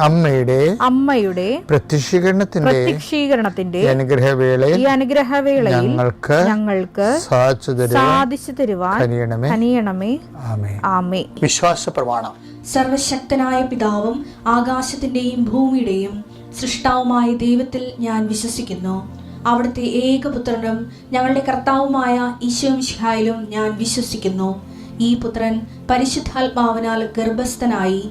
അമ്മയുടെ അമ്മയുടെ പ്രത്യക്ഷീകരണത്തിന്റെ പ്രത്യക്ഷീകരണത്തിന്റെ അനുഗ്രഹവേള ഈ അനുഗ്രഹവേളയിൽ ഞങ്ങൾക്ക് ഞങ്ങൾക്ക് സാധിച്ചു തരുവാൻ കനിയണമേ. കനിയണമേ. ആമേ ആമേ വിശ്വാസ പ്രമാണം സർവശക്തനായ പിതാവും ആകാശത്തിന്റെയും ഭൂമിയുടെയും സൃഷ്ടാവുമായ ദൈവത്തിൽ ഞാൻ വിശ്വസിക്കുന്നു. അവിടുത്തെ ഏകപുത്രനും ഞങ്ങളുടെ കർത്താവുമായ ഈശോമിഷിഹായിലും ഞാൻ വിശ്വസിക്കുന്നു. ഈ പുത്രൻ പരിശുദ്ധാത്മാവിനാൽ ഗർഭസ്ഥനായി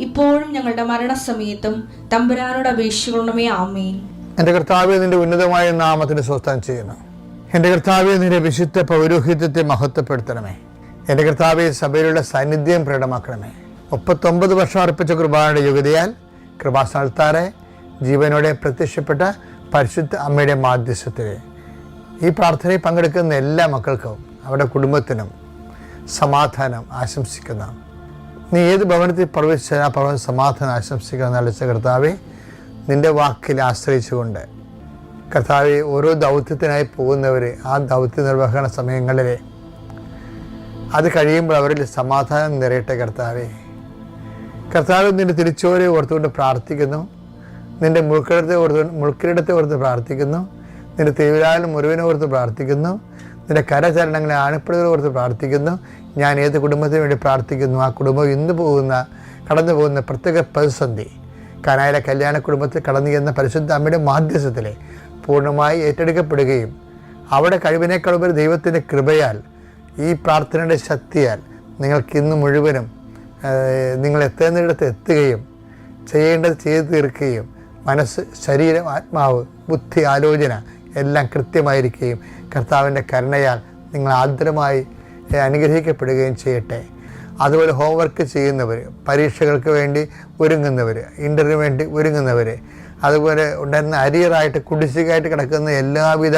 ഇപ്പോഴും ഞങ്ങളുടെ മരണസമയത്തും തമ്പുരാനോട് അപേക്ഷിക്കണമേ ആമേൻ. എന്റെ കർത്താവെ നിന്റെ ഉന്നതമായ നാമത്തിന് സ്വസ്ഥാനം ചെയ്യുന്നു. എന്റെ കർത്താവെ നിന്റെ വിശുദ്ധ പൗരോഹിത്യത്തെ മഹത്വപ്പെടുത്തണമേ. എന്റെ കർത്താവെ സഭയിലുള്ള സാന്നിധ്യം പ്രകടമാക്കണമേ. മുപ്പത്തൊമ്പത് വർഷം അർപ്പിച്ച കൃപാനയുടെ യോഗ്യതയാൽ കൃപാസ്ഥാനത്താറെ ജീവനോടെ പ്രത്യക്ഷപ്പെട്ട പരിശുദ്ധ അമ്മയുടെ മാധ്യസ്ഥത്തിൽ ഈ പ്രാർത്ഥനയിൽ പങ്കെടുക്കുന്ന എല്ലാ മക്കൾക്കും അവരുടെ കുടുംബത്തിനും സമാധാനം ആശംസിക്കുന്ന. നീ ഏത് ഭവനത്തിൽ പ്രവേശിച്ചാൽ ആ ഭവനം സമാധാനം ആശംസിക്കുന്ന അളിച്ച കർത്താവെ നിന്റെ വാക്കിൽ ആശ്രയിച്ചുകൊണ്ട് കർത്താവെ ഓരോ ദൗത്യത്തിനായി പോകുന്നവർ ആ ദൗത്യ നിർവഹണ സമയങ്ങളിൽ അത് കഴിയുമ്പോൾ അവരിൽ സമാധാനം നിറയട്ടെ കർത്താവെ. കർത്താവ് നിന്റെ തിരിച്ചോരെ ഓർത്തുകൊണ്ട് പ്രാർത്ഥിക്കുന്നു. നിന്റെ മുൾക്കിടത്തെ ഓർത്ത് മുൾക്കിടത്തെ ഓർത്ത് പ്രാർത്ഥിക്കുന്നു. നിന്റെ തിരുവിലാലും മുറിവിനെ ഓർത്ത് പ്രാർത്ഥിക്കുന്നു. നിന്റെ കരചരണങ്ങളെ ആണിപ്പടുകളെ ഓർത്ത് പ്രാർത്ഥിക്കുന്നു. ഞാൻ ഏത് കുടുംബത്തിന് വേണ്ടി പ്രാർത്ഥിക്കുന്നു ആ കുടുംബം ഇന്ന് പോകുന്ന കടന്നു പോകുന്ന പ്രത്യേക പ്രതിസന്ധി. കനായിലെ കല്യാണ കുടുംബത്തിൽ കടന്നു ചെന്ന പരിശുദ്ധ അമ്മയുടെ മാധ്യസ്ഥത്തിലെ പൂർണമായി ഏറ്റെടുക്കപ്പെടുകയും അവിടെ കഴിവിനേക്കാൾ ദൈവത്തിന്റെ കൃപയാൽ ഈ പ്രാർത്ഥനയുടെ ശക്തിയാൽ നിങ്ങൾക്ക് ഇന്ന് മുഴുവനും നിങ്ങൾ എത്തേണ്ടിടത്ത് എത്തുകയും ചെയ്യേണ്ടത് ചെയ്തു തീർക്കുകയും മനസ്സ് ശരീരം ആത്മാവ് ബുദ്ധി ആലോചന എല്ലാം കൃത്യമായിരിക്കുകയും കർത്താവിന്റെ കരുണയാൽ നിങ്ങൾ ആർദ്രമായി ഏഹ്, അനുഗ്രഹിക്കപ്പെടുകയും ചെയ്യട്ടെ. അതുപോലെ ഹോംവർക്ക് ചെയ്യുന്നവർ പരീക്ഷകൾക്ക് വേണ്ടി ഒരുങ്ങുന്നവർ ഇന്റർവ്യൂ വേണ്ടി ഒരുങ്ങുന്നവർ അതുപോലെ ഉണ്ടായിരുന്ന അരിയറായിട്ട് കുടിശ്ശികയായിട്ട് കിടക്കുന്ന എല്ലാവിധ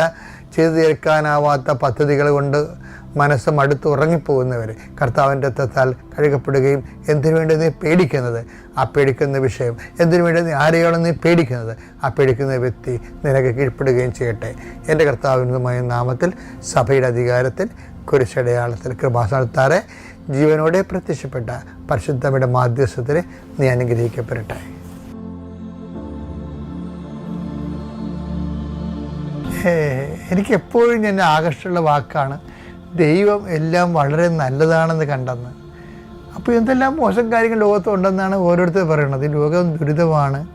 ചെയ്തു തീർക്കാനാവാത്ത പദ്ധതികൾ കൊണ്ട് മനസ്സ് മടുത്ത് ഉറങ്ങിപ്പോകുന്നവർ കർത്താവിന്റെ തത്താൽ കഴുകപ്പെടുകയും എന്തിനു വേണ്ടി നീ പേടിക്കുന്നത്? ആ പേടിക്കുന്ന വിഷയം എന്തിനു വേണ്ടി നീ ആരെയാണ് നീ പേടിക്കുന്നത്? ആ പേടിക്കുന്ന വ്യക്തി നിനക്ക് കീഴ്പ്പെടുകയും ചെയ്യട്ടെ. എന്റെ കർത്താവിനുമായ നാമത്തിൽ സഭയുടെ അധികാരത്തിൽ കുരിശടയാളത്തിൽ കൃപാസ്ഥാനത്താറെ ജീവനോടെ പ്രത്യക്ഷപ്പെട്ട പരിശുദ്ധമ്മയുടെ മാധ്യസ്ഥത്തിന് നീ അനുഗ്രഹിക്കപ്പെടട്ടെ. എനിക്ക് എപ്പോഴും ഞാൻ ആകർഷമുള്ള വാക്കാണ് ദൈവം എല്ലാം വളരെ നല്ലതാണെന്ന് കണ്ടെന്ന്. അപ്പോൾ എന്തെല്ലാം മോശം കാര്യങ്ങൾ ലോകത്തുണ്ടെന്നാണ് ഓരോരുത്തർ പറയുന്നത്. ലോകം ദുരിതമാണ്.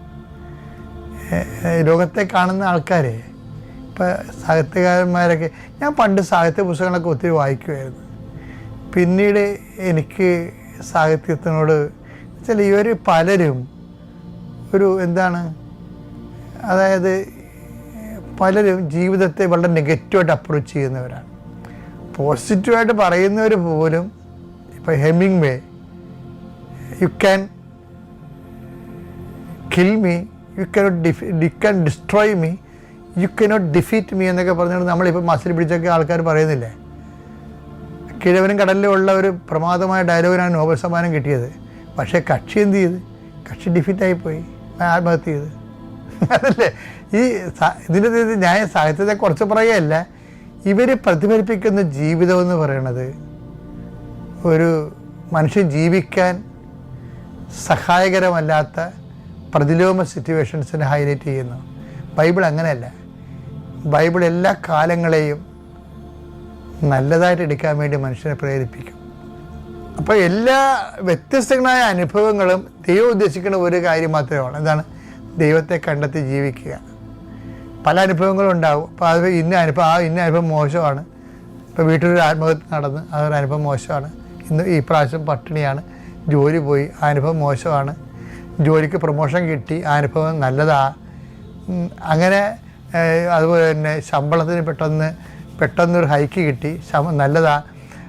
ലോകത്തെ കാണുന്ന ആൾക്കാരെ ഇപ്പോൾ സാഹിത്യകാരന്മാരൊക്കെ ഞാൻ പണ്ട് സാഹിത്യ പുസ്തകങ്ങളൊക്കെ ഒത്തിരി വായിക്കുമായിരുന്നു പിന്നീട് എനിക്ക് സാഹിത്യത്തിനോട് വെച്ചാൽ ഇവർ പലരും ഒരു എന്താണ് അതായത് പലരും ജീവിതത്തെ വളരെ നെഗറ്റീവായിട്ട് അപ്രോച്ച് ചെയ്യുന്നവരാണ്. പോസിറ്റീവായിട്ട് പറയുന്നവർ പോലും ഇപ്പോൾ Hemingway you can kill me you can defeat you can destroy me you cannot defeat me എന്നൊക്കെ പറഞ്ഞുകൊണ്ട് നമ്മളിപ്പോൾ മസിൽ പിടിച്ചൊക്കെ ആൾക്കാർ പറയുന്നില്ലേ? കിഴവനും കടലിലും ഉള്ള ഒരു പ്രമാദമായ ഡയലോഗിനാണ് നോബൽ സമ്മാനം കിട്ടിയത്. പക്ഷേ കക്ഷി എന്ത് ചെയ്ത്? കക്ഷി ഡിഫീറ്റായിപ്പോയി. ആത്മഹത്യ ചെയ്ത്. അതല്ലേ? ഈ ഇതിന്റെ ഇത് ന്യായ സാഹിത്യത്തെ കുറച്ച് പറയുകയല്ല. ഇവർ പ്രതിഫലിപ്പിക്കുന്ന ജീവിതം എന്ന് പറയണത് ഒരു മനുഷ്യൻ ജീവിക്കാൻ സഹായകരമല്ലാത്ത പ്രതിലോമ സിറ്റുവേഷൻസിനെ ഹൈലൈറ്റ് ചെയ്യുന്നു ബൈബിൾ അങ്ങനെയല്ല. ബൈബിൾ എല്ലാ കാലങ്ങളെയും നല്ലതായിട്ട് എടുക്കാൻ വേണ്ടി മനുഷ്യനെ പ്രേരിപ്പിക്കും. അപ്പോൾ എല്ലാ വ്യത്യസ്തങ്ങളായ അനുഭവങ്ങളും ദൈവം ഉദ്ദേശിക്കുന്ന ഒരു കാര്യം ഉള്ളൂ. എന്താണ്? ദൈവത്തെ കണ്ടെത്തി ജീവിക്കുക. പല അനുഭവങ്ങളും ഉണ്ടാവും. അപ്പോൾ അത് ഇന്ന അനുഭവം ആ ഇന്ന അനുഭവം മോശമാണ്. ഇപ്പോൾ വീട്ടിലൊരു ആത്മഹത്യ നടന്ന് അതൊരു അനുഭവം മോശമാണ്. ഇന്ന് ഈ പ്രാവശ്യം പട്ടിണിയാണ്. ജോലി പോയി ആ അനുഭവം മോശമാണ്. ജോലിക്ക് പ്രൊമോഷൻ കിട്ടി ആ അനുഭവം നല്ലതാണ് അങ്ങനെ അതുപോലെ തന്നെ ശമ്പളത്തിന് പെട്ടെന്ന് പെട്ടെന്നൊരു ഹൈക്ക് കിട്ടി. ശമ നല്ലതാ.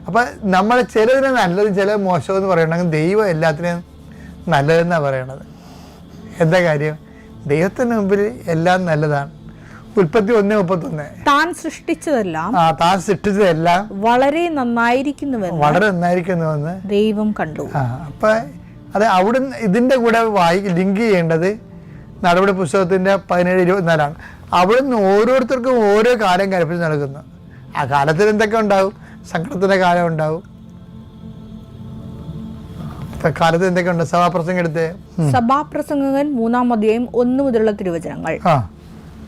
അപ്പോൾ നമ്മൾ ചിലതിനെ നല്ലത് ചില മോശം എന്ന് പറയണമെങ്കിൽ ദൈവം എല്ലാത്തിനെയും നല്ലതെന്നാണ് പറയണത്. എന്താ കാര്യം? ദൈവത്തിന് മുമ്പിൽ എല്ലാം നല്ലതാണ്. ഉൽപ്പത്തി ഒന്ന് മുപ്പത്തൊന്ന്. താൻ സൃഷ്ടിച്ചതെല്ലാം ആ താൻ സൃഷ്ടിച്ചതെല്ലാം വളരെ നന്നായിരിക്കുന്നുവെന്ന് വളരെ നന്നായിരിക്കുന്നുവെന്ന് ദൈവം കണ്ടു. ആ അപ്പം അത് അവിടുന്ന് ഇതിന്റെ കൂടെ വായി ലിങ്ക് ചെയ്യേണ്ടത് നടപടി പുസ്തകത്തിന്റെ പതിനേഴ് ഇരുപത്തിനാലാണ്. അവിടുന്ന് ഓരോരുത്തർക്കും ഓരോ കാലം കൽപ്പിച്ച് നൽകുന്നു ആ കാലത്തിൽ എന്തൊക്കെ ഉണ്ടാവും? സങ്കടത്തിന്റെ കാലം ഉണ്ടാവും. കാലത്ത് എന്തൊക്കെ ഉണ്ട്? സഭാപ്രസംഗം എടുത്ത്. സഭാപ്രസംഗകൻ മൂന്നാം അധ്യായം ഒന്ന് മുതലുള്ള തിരുവചനങ്ങൾ.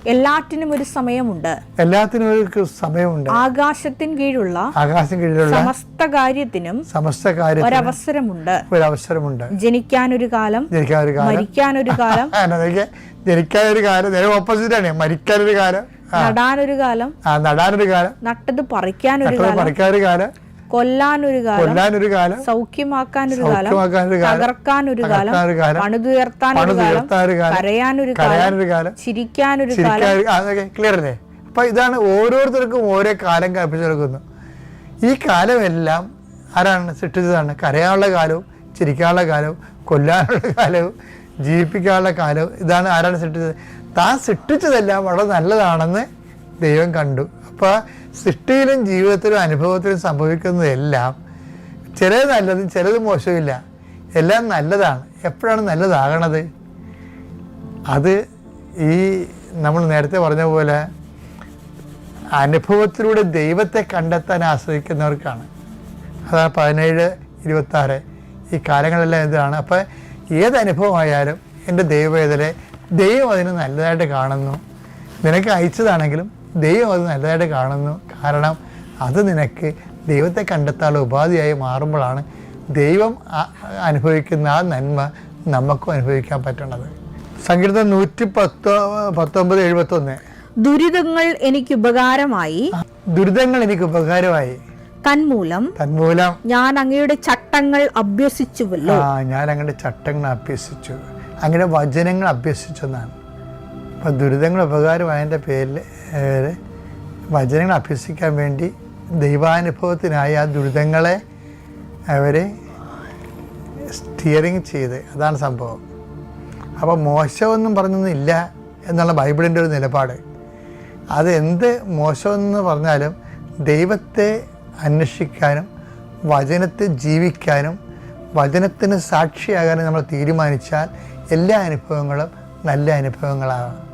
എല്ലാറ്റിനും ഒരു സമയമുണ്ട്. എല്ലാത്തിനും ഒരു സമയമുണ്ട്. ആകാശത്തിന് കീഴുള്ള ആകാശം കീഴിലുള്ള സമസ്ത കാര്യത്തിനും സമസ്ത കാര്യത്തിനും ഒരവസരമുണ്ട്. ഒരു അവസരമുണ്ട് ജനിക്കാനൊരു കാലം. ജനിക്കാൻ ഒരു കാലം. മരിക്കാൻ ഒരു കാലം ജനിക്കാൻ ഒരു കാലം. നേരെ ഓപ്പോസിറ്റ് ആണ് മരിക്കാൻ ഒരു കാലം നടാനൊരു കാലം. നടാനൊരു കാലം. നട്ടത് പറിക്കാനൊരു കാലം. പറിക്കാനൊരു കാലം. കൊല്ലാനൊരു കാലം കൊല്ലാനൊരു കാലം സൗഖ്യമാക്കാനൊരു കാലം തകർക്കാനൊരു കാലം പണിതുയർത്താനൊരു കാലം കരയാനൊരു കാലം കരയാനൊരു കാലം ചിരിക്കാനൊരു കാലം. ക്ലിയർ അല്ലേ? അപ്പൊ ഇതാണ് ഓരോരുത്തർക്കും ഓരോ കാലം കൽപ്പിച്ചെടുക്കുന്നു ഈ കാലമെല്ലാം ആരാണ് സൃഷ്ടിച്ചതാണ്? കരയാനുള്ള കാലവും ചിരിക്കാനുള്ള കാലവും കൊല്ലാനുള്ള കാലവും ജീവിപ്പിക്കാനുള്ള കാലവും ഇതാണ് ആരാണ് സൃഷ്ടിച്ചത്? താൻ സൃഷ്ടിച്ചതെല്ലാം വളരെ നല്ലതാണെന്ന് ദൈവം കണ്ടു. അപ്പോൾ സൃഷ്ടിയിലും ജീവിതത്തിലും അനുഭവത്തിലും സംഭവിക്കുന്നതെല്ലാം ചിലത് നല്ലതും ചിലത് മോശമില്ല എല്ലാം നല്ലതാണ്. എപ്പോഴാണ് നല്ലതാകണത്? അത് ഈ നമ്മൾ നേരത്തെ പറഞ്ഞ പോലെ അനുഭവത്തിലൂടെ ദൈവത്തെ കണ്ടെത്താൻ ആശ്രയിക്കുന്നവർക്കാണ് അതാ പതിനേഴ് ഇരുപത്താറ്. ഈ കാലങ്ങളെല്ലാം എന്താണ്? അപ്പോൾ ഏതനുഭവമായാലും എന്റെ ദൈവവേദനെ ദൈവം അതിന് നല്ലതായിട്ട് കാണുന്നു. നിനക്ക് അയച്ചതാണെങ്കിലും ദൈവം അത് നല്ലതായിട്ട് കാണുന്നു. കാരണം അത് നിനക്ക് ദൈവത്തെ കണ്ടെത്താനുള്ള ഉപാധിയായി മാറുമ്പോഴാണ് ദൈവം അനുഭവിക്കുന്ന ആ നന്മ നമുക്കും അനുഭവിക്കാൻ പറ്റുന്നത് സംഗീതം നൂറ്റി പത്ത് പത്തൊമ്പത് എഴുപത്തൊന്ന്. ദുരിതങ്ങൾ എനിക്ക് ഉപകാരമായി. ദുരിതങ്ങൾ എനിക്ക് ഉപകാരമായി. തന്മൂലം. തന്മൂലം. ഞാൻ അങ്ങയുടെ ചട്ടങ്ങൾ അഭ്യസിച്ചുവല്ലോ. ആ ഞാൻ അങ്ങയുടെ ചട്ടങ്ങൾ അഭ്യസിച്ചു. അങ്ങയുടെ വചനങ്ങൾ അഭ്യസിച്ചെന്നാണ്. അപ്പം ദുരിതങ്ങൾ ഉപകാരമായതിന്റെ പേരിൽ ഏഹ്, വചനങ്ങൾ അഭ്യസിക്കാൻ വേണ്ടി ദൈവാനുഭവത്തിനായി ആ ദുരിതങ്ങളെ അവർ സ്റ്റിയറിങ് ചെയ്ത്. അതാണ് സംഭവം. അപ്പോൾ മോശമൊന്നും പറഞ്ഞൊന്നും ഇല്ല എന്നുള്ള ബൈബിളിന്റെ ഒരു നിലപാട്. അത് എന്ത് മോശമെന്ന് പറഞ്ഞാലും ദൈവത്തെ അന്വേഷിക്കാനും വചനത്തെ ജീവിക്കാനും വചനത്തിന് സാക്ഷിയാകാനും നമ്മൾ തീരുമാനിച്ചാൽ എല്ലാ അനുഭവങ്ങളും നല്ല അനുഭവങ്ങളാകാം